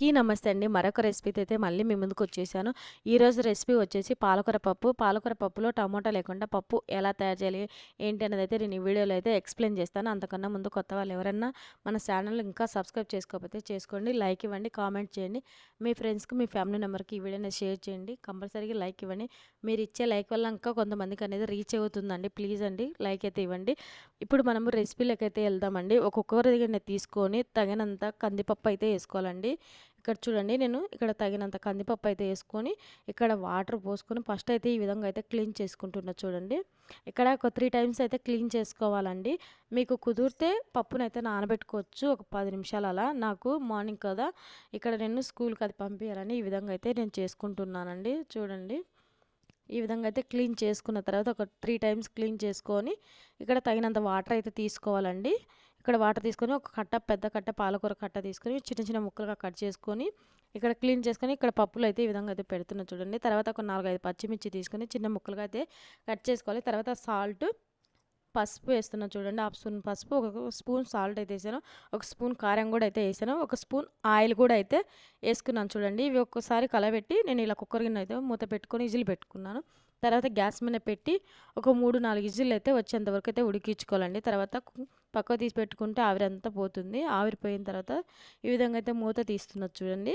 అందరికీ నమస్తే అండి. మరొక రెసిపీతో అయితే మళ్ళీ మీ ముందుకు వచ్చేసాను. ఈరోజు రెసిపీ వచ్చేసి పాలకూర పప్పు. పాలకూర పప్పులో టమాటా లేకుండా పప్పు ఎలా తయారు చేయాలి ఏంటి అనేది అయితే నేను ఈ వీడియోలో అయితే ఎక్స్ప్లెయిన్ చేస్తాను. అంతకన్నా ముందు కొత్త వాళ్ళు ఎవరన్నా మన ఛానల్ ఇంకా సబ్స్క్రైబ్ చేసుకోకపోతే చేసుకోండి. లైక్ ఇవ్వండి కామెంట్ చేయండి. మీ ఫ్రెండ్స్కి మీ ఫ్యామిలీ నెంబర్కి ఈ వీడియోని షేర్ చేయండి. కంపల్సరీగా లైక్ ఇవ్వండి. మీరు ఇచ్చే లైక్ వల్ల ఇంకా కొంతమందికి అనేది రీచ్ అవుతుందండి. ప్లీజ్ అండి లైక్ అయితే ఇవ్వండి. ఇప్పుడు మనము రెసిపీలోకి అయితే వెళ్దామండి. ఒక్కొక్కరి దగ్గర తీసుకొని తగినంత కందిపప్పు అయితే వేసుకోవాలండి. ఇక్కడ చూడండి నేను ఇక్కడ తగినంత కందిపప్పు అయితే వేసుకొని ఇక్కడ వాటర్ పోసుకొని ఫస్ట్ అయితే ఈ విధంగా అయితే క్లీన్ చేసుకుంటున్నా చూడండి. ఇక్కడ ఒక త్రీ టైమ్స్ అయితే క్లీన్ చేసుకోవాలండి. మీకు కుదిరితే పప్పునైతే నానబెట్టుకోవచ్చు ఒక పది నిమిషాలు అలా. నాకు మార్నింగ్ కదా ఇక్కడ నేను స్కూల్కి అది పంపించాలని ఈ విధంగా అయితే నేను చేసుకుంటున్నానండి. చూడండి. ఈ విధంగా అయితే క్లీన్ చేసుకున్న తర్వాత ఒక త్రీ టైమ్స్ క్లీన్ చేసుకొని ఇక్కడ తగినంత వాటర్ అయితే తీసుకోవాలండి. ఇక్కడ వాటర్ తీసుకొని ఒక కట్ట పెద్ద కట్ట పాలకూర కట్ట తీసుకొని చిన్న చిన్న ముక్కలుగా కట్ చేసుకొని ఇక్కడ క్లీన్ చేసుకొని ఇక్కడ పప్పులు అయితే ఈ విధంగా అయితే పెడుతున్నా చూడండి. తర్వాత ఒక నాలుగైదు పచ్చిమిర్చి తీసుకొని చిన్న ముక్కలుగా అయితే కట్ చేసుకోవాలి. తర్వాత సాల్ట్ పసుపు వేస్తున్నా చూడండి. హాఫ్ స్పూన్ పసుపు ఒక స్పూన్ సాల్ట్ అయితే వేసాను. ఒక స్పూన్ కారం కూడా అయితే వేసాను. ఒక స్పూన్ ఆయిల్ కూడా అయితే వేసుకున్నాను చూడండి. ఇవి ఒక్కసారి కలబెట్టి నేను ఇలా కుక్కర్ గిన్నె అయితే మూత పెట్టుకొని ఇజిల్ పెట్టుకున్నాను. తర్వాత గ్యాస్ మీద పెట్టి ఒక మూడు నాలుగు ఇజిల్ అయితే వచ్చేంతవరకు అయితే ఉడికించుకోవాలండి. తర్వాత పక్క తీసి పెట్టుకుంటే ఆవిరంతా పోతుంది. ఆవిరిపోయిన తర్వాత ఈ విధంగా అయితే మూత తీస్తున్నది చూడండి.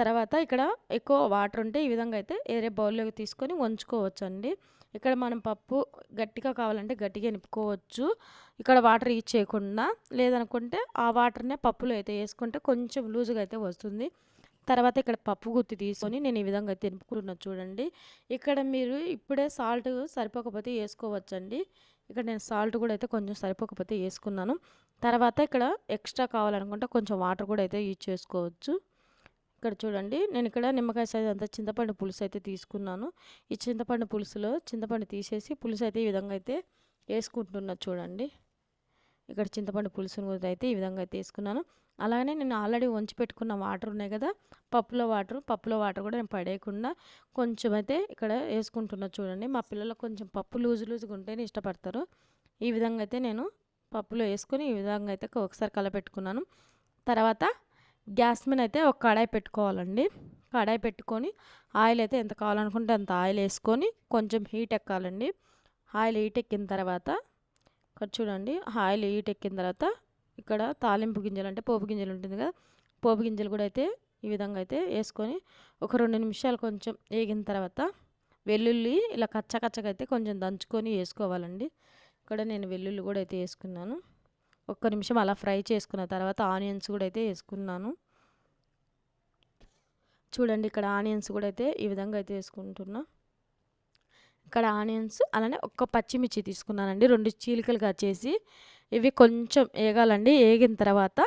తర్వాత ఇక్కడ ఎక్కువ వాటర్ ఉంటే ఈ విధంగా అయితే వేరే బౌల్లోకి తీసుకొని వంచుకోవచ్చు అండి ఇక్కడ మనం పప్పు గట్టిగా కావాలంటే గట్టిగా నింపుకోవచ్చు. ఇక్కడ వాటర్ యూజ్ చేయకుండా లేదనుకుంటే ఆ వాటర్నే పప్పులో అయితే వేసుకుంటే కొంచెం లూజుగా అయితే వస్తుంది. తర్వాత ఇక్కడ పప్పు గుత్తి తీసుకొని నేను ఈ విధంగా అయితే నింపుకుంటున్నాను చూడండి. ఇక్కడ మీరు ఇప్పుడే సాల్ట్ సరిపోకపోతే వేసుకోవచ్చండి. ఇక్కడ నేను సాల్ట్ కూడా అయితే కొంచెం సరిపోకపోతే వేసుకున్నాను. తర్వాత ఇక్కడ ఎక్స్ట్రా కావాలనుకుంటే కొంచెం వాటర్ కూడా అయితే యూజ్ చేసుకోవచ్చు. ఇక్కడ చూడండి నేను ఇక్కడ నిమ్మకాయ సైజ్ అంతా చింతపండు పులుసు అయితే తీసుకున్నాను. ఈ చింతపండు పులుసులో చింతపండు తీసేసి పులుసు అయితే ఈ విధంగా అయితే వేసుకుంటున్నా చూడండి. ఇక్కడ చింతపండు పులుసును కూడా అయితే ఈ విధంగా అయితే వేసుకున్నాను. అలానే నేను ఆల్రెడీ వంచి పెట్టుకున్న వాటర్ ఉన్నాయి కదా పప్పులో వాటర్ పప్పులో వాటర్ కూడా నేను పడేయకుండా కొంచెం అయితే ఇక్కడ వేసుకుంటున్నా చూడండి. మా పిల్లలకు కొంచెం పప్పు లూజు లూజుగా ఉంటేనే ఇష్టపడతారు. ఈ విధంగా అయితే నేను పప్పులో వేసుకొని ఈ విధంగా అయితే ఒకసారి కలపెట్టుకున్నాను. తర్వాత గ్యాస్ మీద అయితే ఒక కడాయి పెట్టుకోవాలండి. కడాయి పెట్టుకొని ఆయిల్ అయితే ఎంత కావాలనుకుంటే అంత ఆయిల్ వేసుకొని కొంచెం హీట్ ఎక్కాలండి. ఆయిల్ హీట్ ఎక్కిన తర్వాత ఇక్కడ చూడండి ఆయిల్ హీట్ ఎక్కిన తర్వాత ఇక్కడ తాలింపు గింజలు అంటే పోపు గింజలు ఉంటుంది కదా పోపు గింజలు కూడా అయితే ఈ విధంగా అయితే వేసుకొని ఒక రెండు నిమిషాలు కొంచెం వేగిన తర్వాత వెల్లుల్లి ఇలా కచ్చకచ్చగా అయితే కొంచెం దంచుకొని వేసుకోవాలండి. ఇక్కడ నేను వెల్లుల్లి కూడా అయితే వేసుకున్నాను. ఒక్క నిమిషం అలా ఫ్రై చేసుకున్న తర్వాత ఆనియన్స్ కూడా అయితే వేసుకున్నాను. చూడండి ఇక్కడ ఆనియన్స్ కూడా అయితే ఈ విధంగా అయితే వేసుకుంటున్నా. ఇక్కడ ఆనియన్స్ అలానే ఒక్క పచ్చిమిర్చి తీసుకున్నానండి. రెండు చీలికలుగా చేసి ఇవి కొంచెం వేగాలండి వేగిన తర్వాత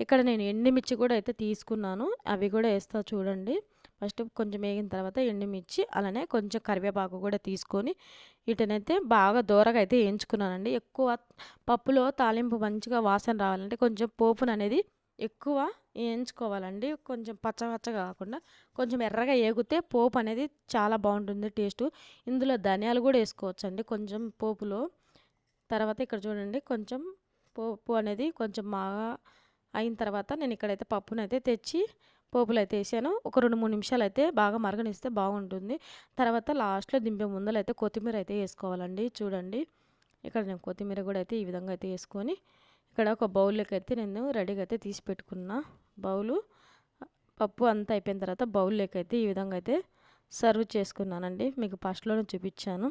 ఇక్కడ నేను ఎండుమిర్చి కూడా అయితే తీసుకున్నాను. అవి కూడా వేస్తా చూడండి. ఫస్ట్ కొంచెం వేగిన తర్వాత ఎండుమిర్చి అలానే కొంచెం కరివేపాకు కూడా తీసుకొని వీటినైతే బాగా దూరగా అయితే వేయించుకున్నానండి. ఎక్కువ పప్పులో తాలింపు మంచిగా వాసన రావాలంటే కొంచెం పోపును అనేది ఎక్కువ వేయించుకోవాలండి. కొంచెం పచ్చ కాకుండా కొంచెం ఎర్రగా ఏగితే పోపు అనేది చాలా బాగుంటుంది టేస్ట్. ఇందులో ధనియాలు కూడా వేసుకోవచ్చు అండి కొంచెం పోపులో. తర్వాత ఇక్కడ చూడండి కొంచెం పోపు అనేది కొంచెం బాగా అయిన తర్వాత నేను ఇక్కడైతే పప్పునైతే తెచ్చి పోపులు అయితే వేసాను. ఒక రెండు మూడు నిమిషాలు అయితే బాగా మరగనిస్తే బాగుంటుంది. తర్వాత లాస్ట్లో దింపే ముందలు అయితే కొత్తిమీర అయితే వేసుకోవాలండి. చూడండి. ఇక్కడ నేను కొత్తిమీర కూడా అయితే ఈ విధంగా అయితే వేసుకొని ఇక్కడ ఒక బౌల్లోకి అయితే నేను రెడీగా అయితే తీసి పెట్టుకున్నా బౌలు. పప్పు అంతా అయిపోయిన తర్వాత బౌల్లోకి అయితే ఈ విధంగా అయితే సర్వ్ చేసుకున్నానండి. మీకు ఫస్ట్లోనే చూపించాను.